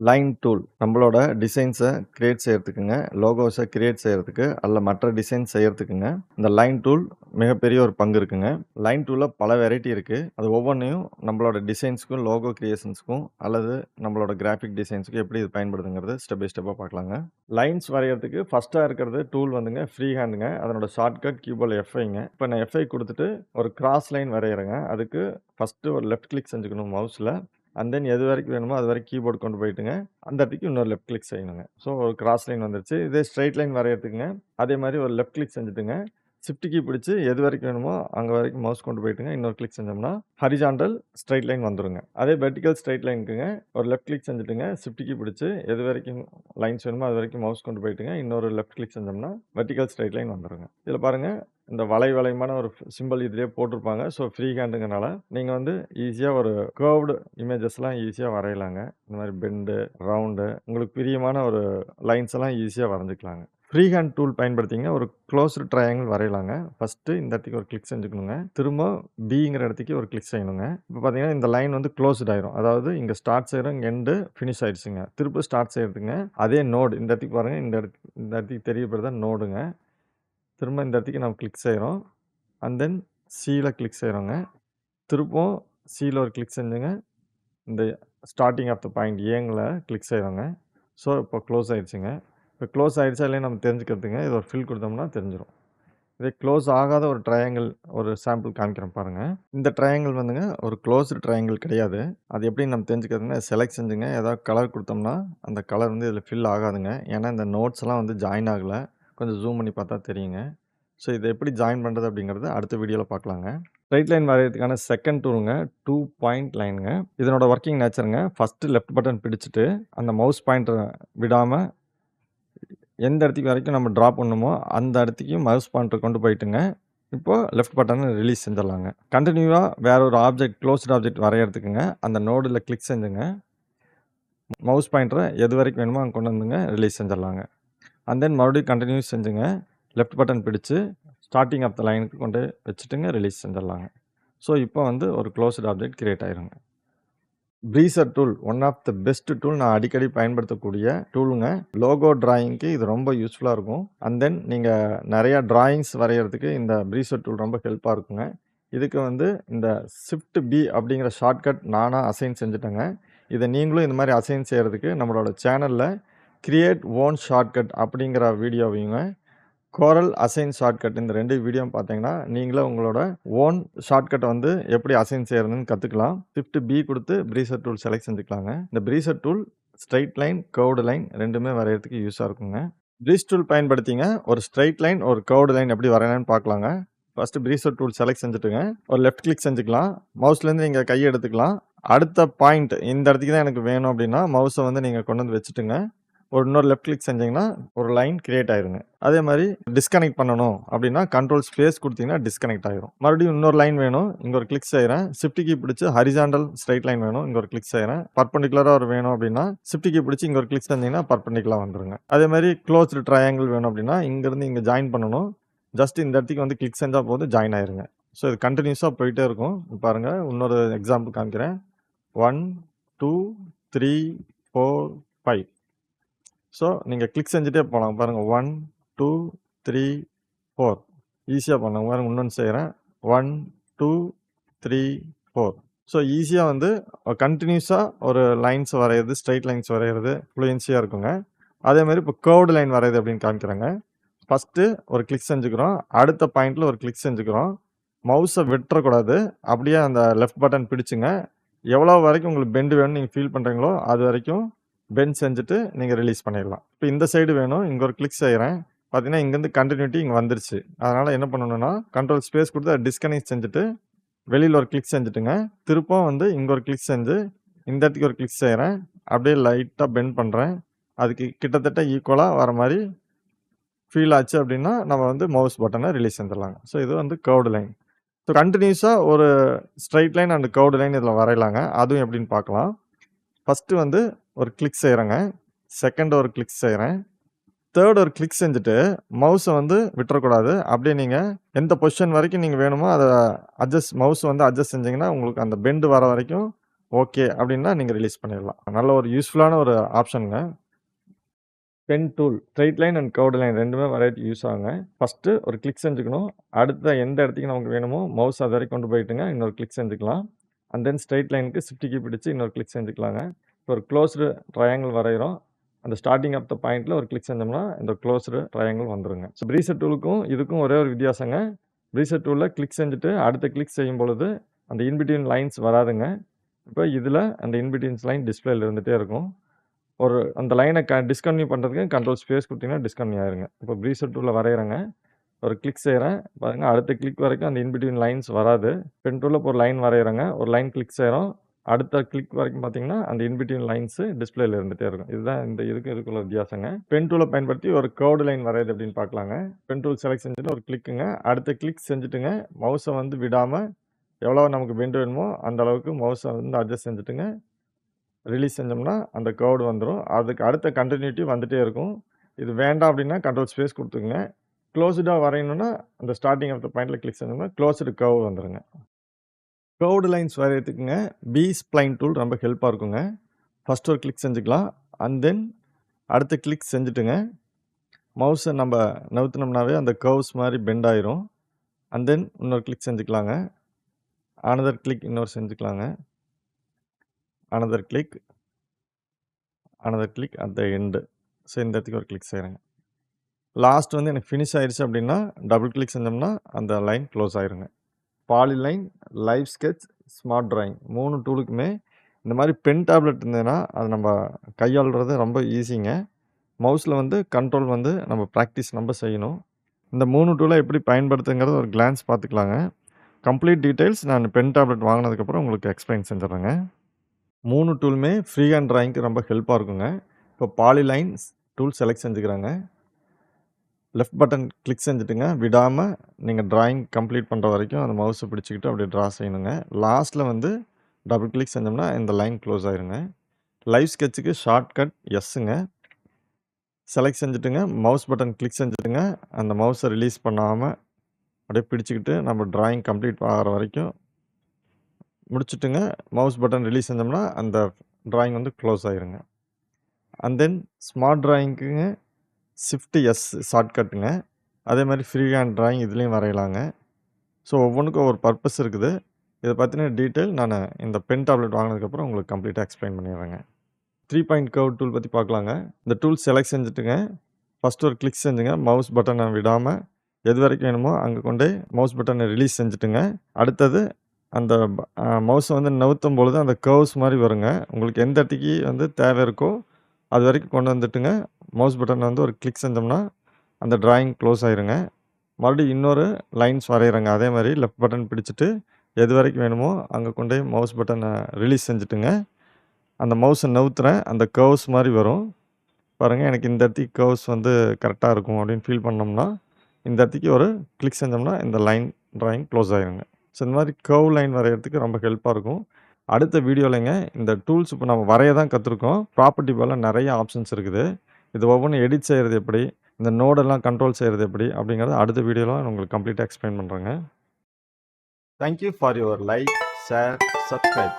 Line tool நம்மளோட டிசைன்ஸை create செய்கிறதுக்குங்க லோகோஸை create செய்கிறதுக்கு அல்ல மற்ற டிசைன் செய்கிறதுக்குங்க இந்த லைன் டூல் மிகப்பெரிய ஒரு பங்கு இருக்குங்க. லைன் டூலில் பல வெரைட்டி இருக்குது அது ஒவ்வொன்றையும் நம்மளோட டிசைன்ஸுக்கும் லோகோ க்ரியேஷன்ஸுக்கும் அல்லது நம்மளோட கிராஃபிக் டிசைன்ஸுக்கும் எப்படி இது பயன்படுதுங்கிறது ஸ்டெப் பை ஸ்டெப்பாக பார்க்கலாங்க. லைன்ஸ் வரைகிறதுக்கு ஃபஸ்ட்டாக இருக்கிறது டூல் வந்துங்க ஃப்ரீ ஹேண்டுங்க அதனோட ஷார்ட்கட் கீபோர்டில் எஃப்ஐங்க இப்போ நான் எஃப்ஐ கொடுத்துட்டு ஒரு கிராஸ் லைன் வரைகிறேங்க அதுக்கு ஃபஸ்ட்டு ஒரு லெஃப்ட் கிளிக் செஞ்சுக்கணும் மவுஸில் அண்ட் தென் எது வரைக்கும் வேணுமோ அது வரைக்கும் கீபோர்டு கொண்டு போயிட்டுங்க. அந்த இடத்துக்கு இன்னொரு லெஃப்ட் கிளிக் செய்யணுங்க. ஸோ ஒரு கிராஸ் லைன் வந்துருச்சு. இதே ஸ்ட்ரைட் லைன் வரையறதுக்குங்க. அதே மாதிரி ஒரு லெஃப்ட் கிளிக் செஞ்சுட்டுங்க. ஷிஃப்ட் கீ பிடிச்சி எது வரைக்கும் வேணுமோ அங்கே வரைக்கும் மவுஸ் கொண்டு போயிட்டுங்க. இன்னொரு கிளிக் செஞ்சோம்னா ஹரிஜாண்டல் ஸ்ட்ரைட் லைன் வந்துருங்க. அதே வெர்டிக்கல் ஸ்ட்ரைட் லைனுக்குங்க ஒரு லெஃப்ட் கிளிக் செஞ்சுட்டுங்க. ஷிஃப்ட் கீ பிடிச்சி எது வரைக்கும் லைன்ஸ் வேணுமோ அது வரைக்கும் மவுஸ் கொண்டு போயிட்டுங்க. இன்னொரு லெஃப்ட் கிளிக் செஞ்சோம்னா வெர்டிக்கல் ஸ்ட்ரைட் லைன் வந்துருங்க. இதில் பாருங்கள் இந்த வளை வளையமான ஒரு சிம்பிள் இதுலேயே போட்டிருப்பாங்க. ஸோ ஃப்ரீ ஹேண்டுங்கனால நீங்கள் வந்து ஈஸியாக ஒரு கேர்வ்டு இமேஜஸ்லாம் ஈஸியாக வரையலாங்க. இந்த மாதிரி பெண்டு ரவுண்டு உங்களுக்கு பிரியமான ஒரு லைன்ஸ் எல்லாம் ஈஸியாக வரைஞ்சிக்கலாங்க. ஃப்ரீ ஹேண்ட் டூல் பயன்படுத்திங்க. ஒரு க்ளோஸ்டு ட்ரையாங்கிள் வரையலாங்க. ஃபஸ்ட்டு இந்த இடத்துக்கு ஒரு கிளிக் செஞ்சுக்கணுங்க. திரும்ப பிங்கிற இடத்துக்கு ஒரு கிளிக் செய்யணுங்க. இப்போ பார்த்தீங்கன்னா இந்த லைன் வந்து க்ளோஸ்ட் ஆயிரும். அதாவது இங்கே ஸ்டார்ட் செய்கிறோம் இங்கே எண்டு ஃபினிஷ் ஆயிடுச்சுங்க. திரும்ப ஸ்டார்ட் செய்கிறதுங்க அதே நோடு இந்த இடத்துக்கு பாருங்கள் இந்த இடத்துக்கு இந்த இடத்துக்கு தெரியப்படுறதா நோடுங்க திரும்ப இந்த இடத்துக்கு நம்ம கிளிக் செய்கிறோம் அண்ட் தென் சியில் கிளிக் செய்கிறோங்க திருப்பம் சியில் ஒரு கிளிக் செஞ்சுங்க. இந்த starting of the point angle click செய்கிறோங்க so இப்போ க்ளோஸ் ஆகிடுச்சுங்க இப்போ க்ளோஸ் ஆகிடுச்சா இல்லையா நம்ம தெரிஞ்சுக்கிறதுங்க. இது ஒரு ஃபில் கொடுத்தோம்னா தெரிஞ்சிடும் இதே க்ளோஸ் ஆகாத ஒரு ட்ரையாங்கிள் ஒரு சாம்பிள் காமிக்கிறேன் பாருங்கள் இந்த ட்ரையாங்கிள் வந்துங்க ஒரு க்ளோஸ்டு ட்ரையாங்கிள் கிடையாது. அது எப்படி நம்ம தெரிஞ்சுக்கிறதுங்க. செலக்ட் செஞ்சுங்க. ஏதாவது கலர் கொடுத்தோம்னா அந்த கலர் வந்து இதில் ஃபில் ஆகாதுங்க. ஏன்னா இந்த நோட்ஸ்லாம் வந்து ஜாயின் ஆகலை. கொஞ்சம் ஜூம் பண்ணி பார்த்தா தெரியுங்க. ஸோ இதை எப்படி ஜாயின் பண்ணுறது அப்படிங்கிறது அடுத்த வீடியோவில் பார்க்கலாங்க. ஸ்ட்ரைட் லைன் வரைகிறதுக்கான செகண்ட் டூருங்க டூ பாயிண்ட் லைனுங்க இதனோட ஒர்க்கிங் நேச்சருங்க ஃபஸ்ட்டு லெஃப்ட் பட்டன் பிடிச்சிட்டு அந்த மவுஸ் பாயிண்ட்டை விடாமல் எந்த இடத்துக்கு வரைக்கும் நம்ம ட்ரா பண்ணுமோ அந்த இடத்துக்கும் மவுஸ் பாயிண்ட்டை கொண்டு போயிட்டுங்க. இப்போது லெஃப்ட் பட்டனை ரிலீஸ் செஞ்சிடலாங்க. கண்டினியூவாக வேற ஒரு ஆப்ஜெக்ட் க்ளோஸ்ட் ஆப்ஜெக்ட் வரைகிறதுக்குங்க அந்த நோடில் கிளிக் செஞ்சுங்க. மவுஸ் பாயிண்டரை எது வரைக்கும் வேணுமோ அங்கே கொண்டு வந்துங்க ரிலீஸ் செஞ்சிடலாங்க. அண்ட் தென் மறுபடியும் கண்டினியூஸ் செஞ்சுங்க. லெஃப்ட் பட்டன் பிடிச்சி ஸ்டார்டிங் ஆஃப் த லைனுக்கு கொண்டு வச்சுட்டுங்க ரிலீஸ் செஞ்சிடலாங்க. ஸோ இப்போ வந்து ஒரு க்ளோஸ்டு அப்டேட் கிரியேட் ஆயிருங்க. Bezier tool one of the best tool நான் அடிக்கடி பயன்படுத்தக்கூடிய டூலுங்க லோகோ டிராயிங்க்கு இது ரொம்ப யூஸ்ஃபுல்லாக இருக்கும். அண்ட் தென் நீங்கள் நிறையா டிராயிங்ஸ் வரைகிறதுக்கு இந்த ப்ரீசர் டூல் ரொம்ப ஹெல்ப்பாக இருக்குங்க. இதுக்கு வந்து இந்த ஷிஃப்ட் பி அப்படிங்கிற ஷார்ட்கட் நானாக அசைன் செஞ்சுட்டேங்க. இதை நீங்களும் இந்த மாதிரி அசைன் செய்கிறதுக்கு நம்மளோட சேனலில் கிரியேட் ஓன் ஷார்ட்கட் அப்படிங்கிற வீடியோவையுங்க கோரல் அசைன் ஷார்ட்கட் இந்த ரெண்டு வீடியோ பார்த்தீங்கன்னா நீங்களே உங்களோட ஓன் ஷார்ட்கட்டை வந்து எப்படி அசைன் செய்யறதுன்னு கற்றுக்கலாம் ஃபிஃப்ட் பி கொடுத்து ப்ரீசர் டூல் செலக்ட் செஞ்சுக்கலாங்க. இந்த Bezier tool straight line curved line ரெண்டுமே வரைகிறதுக்கு யூஸாக இருக்குங்க. ப்ரீஸ் டூல் பயன்படுத்திங்க. ஒரு ஸ்ட்ரைட் லைன் ஒரு கர்வ்டு லைன் எப்படி வரையலான்னு பார்க்கலாங்க. ஃபஸ்ட்டு ப்ரீசர் டூல் செலக்ட் செஞ்சுட்டுங்க. ஒரு லெஃப்ட் கிளிக் செஞ்சுக்கலாம். மவுஸ்லேருந்து நீங்கள் கையை எடுத்துக்கலாம். அடுத்த பாயிண்ட் இந்த இடத்துக்கு தான் எனக்கு வேணும் அப்படின்னா மவுஸை வந்து நீங்கள் கொண்டு வந்து வச்சுட்டுங்க. ஒரு இன்னொரு லெஃப்ட் கிளிக் செஞ்சீங்கன்னா ஒரு லைன் கிரியேட் ஆயிருங்க. அதே மாதிரி டிஸ்கனெக்ட் பண்ணணும் அப்படின்னா கண்ட்ரோல் ஸ்பேஸ் கொடுத்தீங்கன்னா டிஸ்கனெக்ட் ஆயிரும். மறுபடியும் இன்னொரு லைன் வேணும் இங்கே ஒரு கிளிக் செய்கிறேன் ஷிஃப்ட் கீ பிடிச்சி ஹரிசாண்டல் ஸ்ட்ரைட் லைன் வேணும் இங்கே ஒரு கிளிக் செய்கிறேன் பர்பண்டிகுலராக ஒரு வேணும் அப்படின்னா ஷிஃப்ட் கீ பிடிச்சி இங்கே ஒரு கிளிக் செஞ்சீங்கன்னா பர்பண்டிகுலாக வந்துருங்க. அதே மாதிரி க்ளோஸ்டு ட்ரையாங்கிள் வேணும் அப்படின்னா இங்கேருந்து இங்கே ஜாயின் பண்ணணும். ஜஸ்ட் இந்த இடத்துக்கு வந்து கிளிக் செஞ்சால் போது ஜாயின் ஆயிருங்க. ஸோ இது கண்டினியூஸாக போயிட்டே இருக்கும். பாருங்கள் இன்னொரு எக்ஸாம்பிள் காமிக்கிறேன். One two three four five so நீங்கள் கிளிக் செஞ்சுட்டே போகலாம் பாருங்கள் ஒன் டூ த்ரீ ஃபோர் ஈஸியாக பண்ணலாம் பாருங்கள் இன்னொன்று செய்கிறேன் one two three four so ஈஸியாக வந்து கண்டினியூஸாக ஒரு லைன்ஸ் வரைகிறது ஸ்ட்ரைட் லைன்ஸ் வரைகிறது ஃப்ளூயன்சியாக இருக்குங்க. அதே மாதிரி இப்போ கேர்வ்டு லைன் வரையுது அப்படின்னு காமிக்கிறாங்க. ஃபஸ்ட்டு ஒரு கிளிக் செஞ்சுக்கிறோம். அடுத்த பாயிண்டில் ஒரு கிளிக் செஞ்சுக்கிறோம். மவுஸை விட்டுறக்கூடாது. அப்படியே அந்த லெஃப்ட் பட்டன் பிடிச்சுங்க. எவ்வளோ வரைக்கும் உங்களுக்கு பெண்டு வேணும்னு நீங்கள் ஃபீல் பண்ணுறீங்களோ அது வரைக்கும் பெண்ட் செஞ்சுட்டு நீங்கள் ரிலீஸ் பண்ணிடலாம். இப்போ இந்த சைடு வேணும் இங்கே ஒரு கிளிக் செய்கிறேன் பார்த்தீங்கன்னா இங்கேருந்து கண்டினியூட்டி இங்கே வந்துருச்சு. அதனால் என்ன பண்ணணும்னா கண்ட்ரோல் ஸ்பேஸ் கொடுத்து அதை டிஸ்கனெக்ட் செஞ்சுட்டு வெளியில் ஒரு கிளிக் செஞ்சுட்டுங்க. திருப்பம் வந்து இங்கே ஒரு கிளிக் செஞ்சு இந்த இடத்துக்கு ஒரு கிளிக் செய்கிறேன் அப்படியே லைட்டாக பெண்ட் பண்ணுறேன் அதுக்கு கிட்டத்தட்ட ஈக்குவலாக வர மாதிரி ஃபீல் ஆச்சு அப்படின்னா நம்ம வந்து மவுஸ் பட்டனை ரிலீஸ் செஞ்சிடலாங்க. ஸோ இது வந்து கர்வ்டு லைன் ஸோ கண்டினியூஸாக ஒரு straight line and curved line இதில் வரையலாங்க. அதுவும் எப்படின்னு பார்க்கலாம். ஃபஸ்ட்டு வந்து ஒரு கிளிக் செய்கிறேங்க செகண்ட் ஒரு கிளிக் செய்கிறேன் தேர்ட் ஒரு கிளிக் செஞ்சுட்டு மவுஸை வந்து விட்டுறக்கூடாது அப்படியே நீங்கள் எந்த பொசிஷன் வரைக்கும் நீங்கள் வேணுமோ அதை அட்ஜஸ்ட் மவுஸ் வந்து அட்ஜஸ்ட் செஞ்சிங்கன்னா உங்களுக்கு அந்த பெண்டு வர வரைக்கும் ஓகே அப்படின்னா நீங்கள் ரிலீஸ் பண்ணிடலாம். நல்ல ஒரு யூஸ்ஃபுல்லான ஒரு ஆப்ஷனுங்க pen tool straight line and curved line ரெண்டுமே வெரைட்டி யூஸ் ஆகுங்க. ஃபஸ்ட்டு ஒரு கிளிக் செஞ்சுக்கணும். அடுத்த எந்த இடத்துக்கு நமக்கு வேணுமோ மவுஸ் அது வரைக்கும் கொண்டு போயிட்டுங்க இன்னொரு கிளிக் செஞ்சுக்கலாம். அண்ட் தென் ஸ்ட்ரெயிட் லைனுக்கு ஷிஃப்ட் கீ பிடிச்சு இன்னொரு கிளிக் செஞ்சுக்கலாங்க. இப்போ ஒரு க்ளோஸ்டு ட்ரையாங்கிள் வரைகிறோம் அந்த ஸ்டார்டிங் ஆஃப் த பாயிண்ட்ல ஒரு கிளிக் செஞ்சோம்னா இந்த க்ளோஸ்டு ட்ரையாங்கிள் வந்துருங்க. ஸோ பிரீசெட் டூலுக்கும் இதுக்கும் ஒரே ஒரு வித்தியாசங்க. பிரீசெட் டூலில் கிளிக் செஞ்சுட்டு அடுத்த கிளிக் செய்யும் பொழுது அந்த இன்பிட்வீன் லைன்ஸ் வராதுங்க. இப்போ இதில் அந்த இன்பிட்வீன்ஸ் லைன் டிஸ்ப்ளேல இருந்துகிட்டே இருக்கும். ஒரு அந்த லைனை க டிஸ்கன்யூ பண்ணுறதுக்கு கண்ட்ரோல் ஸ்பேஸ் கொடுத்தீங்கன்னா டிஸ்கன்யூ ஆயிருங்க. இப்போ ப்ரீசர் டூலில் வரைகிறேங்க ஒரு கிளிக் செய்கிறேன் பாருங்கள் அடுத்த கிளிக் வரைக்கும் அந்த இன்பிட்வீன் லைன்ஸ் வராது. பென் டூலில் இப்போ ஒரு லைன் வரைகிறேங்க ஒரு லைன் கிளிக் செய்கிறோம் அடுத்த கிளிக் வரைக்கும் பார்த்தீங்கன்னா, அந்த இன்பிட்வீன் லைன்ஸு டிஸ்பிளேல இருந்துகிட்டே இருக்கும். இதுதான் இந்த இதுக்கு இதுக்குள்ள வித்தியாசங்க. பென் டூலை பயன்படுத்தி ஒரு கர்வ்டு லைன் வரையுது அப்படின்னு பார்க்கலாங்க. பென் டூல் செலக்ட் செஞ்சுட்டு ஒரு கிளிக்குங்க. அடுத்த கிளிக் செஞ்சுட்டுங்க மவுஸை வந்து விடாமல் எவ்வளோ நமக்கு பெண்டு வேணுமோ அந்த அளவுக்கு மவுஸை வந்து அட்ஜஸ்ட் செஞ்சுட்டுங்க. ரிலீஸ் செஞ்சோம்னா அந்த கர்வ்டு வந்துடும் அதுக்கு அடுத்த கண்டினியூட்டி வந்துகிட்டே இருக்கும். இது வேண்டாம் அப்படின்னா கண்ட்ரோல் ஸ்பேஸ் கொடுத்துங்க க்ளோஸ்டாக வரையணும்னா அந்த ஸ்டார்டிங் ஆஃப் த பாயிண்ட்ல கிளிக் செஞ்சோம்னா க்ளோஸ்டு கர்வ் வந்துடுங்க கர்வ்டு லைன்ஸ் வரையறதுக்குங்க பி ஸ்ப்ளைன் டூல் ரொம்ப ஹெல்ப்பாக இருக்குங்க. ஃபர்ஸ்ட் ஒரு கிளிக் செஞ்சுக்கலாம். அண்ட் தென் அடுத்த கிளிக் செஞ்சுட்டுங்க. மவுஸை நம்ம நவுத்தினோம்னாவே அந்த கர்வ்ஸ் மாதிரி பெண்ட் ஆயிரும். அண்ட் தென் இன்னொரு கிளிக் செஞ்சுக்கலாங்க. அனதர் கிளிக் இன்னொரு செஞ்சுக்கலாங்க. Another click. Another click at the end so இந்த இடத்துக்கு ஒரு கிளிக் செய்கிறேங்க லாஸ்ட் வந்து எனக்கு ஃபினிஷ் ஆயிடுச்சு அப்படின்னா, டபுள் கிளிக் செஞ்சோம்னா அந்த லைன் க்ளோஸ் ஆயிருங்க. Polyline, live sketch, smart drawing மூணு டூலுக்குமே இந்த மாதிரி பென் டேப்லெட் இருந்ததுன்னா, அது நம்ம கையாளுறது ரொம்ப ஈஸிங்க. மவுஸில் வந்து கண்ட்ரோல் வந்து நம்ம ப்ராக்டிஸ் நம்ம செய்யணும். இந்த மூணு டூலை எப்படி பயன்படுத்துங்கிறத ஒரு கிளான்ஸ் பார்த்துக்கலாங்க. கம்ப்ளீட் டீட்டெயில்ஸ் நான் பென் டேப்லெட் வாங்கினதுக்கப்புறம் உங்களுக்கு எக்ஸ்பிளைன் செஞ்சுர்றேங்க. 3 டூலுமே ஃப்ரீ ஹேண்ட் ட்ராயிங்க்கு ரொம்ப ஹெல்ப்பாக இருக்குங்க. இப்போ பாலிலைன் டூல் செலக்ட் செஞ்சுக்கிறாங்க லெஃப்ட் பட்டன் கிளிக் செஞ்சுட்டுங்க. விடாமல் நீங்கள் ட்ராயிங் கம்ப்ளீட் பண்ணுற வரைக்கும் அந்த மவுஸை பிடிச்சிக்கிட்டு அப்படியே ட்ரா செய்யணுங்க. லாஸ்ட்டில் வந்து டபுள் கிளிக் செஞ்சோம்னா இந்த லைன் க்ளோஸ் ஆயிருங்க. லைவ் ஸ்கெட்சுக்கு ஷார்ட்கட் எஸ்ஸுங்க. செலக்ட் செஞ்சுட்டுங்க. மவுஸ் பட்டன் கிளிக் செஞ்சுட்டுங்க. அந்த மவுஸை ரிலீஸ் பண்ணாமல் அப்படியே பிடிச்சிக்கிட்டு நம்ம ட்ராயிங் கம்ப்ளீட் ஆகுற வரைக்கும் முடிச்சுட்டுங்க. மவுஸ் பட்டன் ரிலீஸ் செஞ்சோம்னா அந்த ட்ராயிங் வந்து க்ளோஸ் ஆயிருங்க. அண்ட் தென் ஸ்மார்ட் ட்ராயிங்க்குங்க ஷிஃப்ட் எஸ் ஷார்ட்கட்டுங்க. அதே மாதிரி ஃப்ரீ ஹேண்ட் ட்ராயிங் இதுலேயும் வரையலாங்க. ஸோ ஒவ்வொன்றுக்கும் ஒரு பர்பஸ் இருக்குது. இதை பற்றின டீட்டெயில் நான் இந்த பென் டேப்லெட் வாங்கினதுக்கப்புறம் உங்களுக்கு கம்ப்ளீட்டாக எக்ஸ்பிளைன் பண்ணிடுறேங்க த்ரீ பாயிண்ட் கர்வ் டூல் பற்றி பார்க்கலாங்க. இந்த டூல் செலக்ட் செஞ்சுட்டுங்க. ஃபஸ்ட்டு ஒரு கிளிக் செஞ்சுங்க. மவுஸ் பட்டனை விடாமல் எது வரைக்கும் வேணுமோ அங்கே கொண்டோய் மவுஸ் பட்டனை ரிலீஸ் செஞ்சுட்டுங்க. அடுத்தது அந்த மவுஸை வந்து நவுத்தும் பொழுது அந்த கர்வ்ஸ் மாதிரி வருங்க. உங்களுக்கு எந்த இடத்துக்கு வந்து தேவை இருக்கோ, அது வரைக்கும் கொண்டு வந்துட்டுங்க. மவுஸ் பட்டனை வந்து ஒரு கிளிக் செஞ்சோம்னா, அந்த ட்ராயிங் க்ளோஸ் ஆயிருங்க. மறுபடியும் இன்னொரு லைன்ஸ் வரைகிறேங்க அதே மாதிரி லெஃப்ட் பட்டன் பிடிச்சிட்டு எது வரைக்கும் வேணுமோ அங்கே கொண்டு போய் மவுஸ் பட்டனை ரிலீஸ் செஞ்சுட்டுங்க. அந்த மவுஸை நவுத்துறேன். அந்த கர்வ்ஸ் மாதிரி வரும். பாருங்கள் எனக்கு இந்த இடத்துக்கு கர்வ்ஸ் வந்து கரெக்டாக இருக்கும் அப்படின்னு ஃபீல் பண்ணோம்னா, இந்த இடத்துக்கு ஒரு கிளிக் செஞ்சோம்னா இந்த லைன் ட்ராயிங் க்ளோஸ் ஆயிருங்க. ஸோ இந்த மாதிரி கர்வ் லைன் வரைகிறதுக்கு ரொம்ப ஹெல்ப்பாக இருக்கும். அடுத்த வீடியோலங்க இந்த டூல்ஸ் இப்போ நம்ம வரைய தான் கற்றுருக்கோம் ப்ராப்பர்ட்டி போல் நிறைய ஆப்ஷன்ஸ் இருக்குது. இது ஒவ்வொன்றும் எடிட் செய்கிறது எப்படி? இந்த நோடெல்லாம் கண்ட்ரோல் செய்கிறது எப்படி? அப்படிங்கிறத அடுத்த வீடியோவில் உங்களுக்கு கம்ப்ளீட்டாக எக்ஸ்பிளைன் பண்ணுறேங்க thank you for your like, share, subscribe.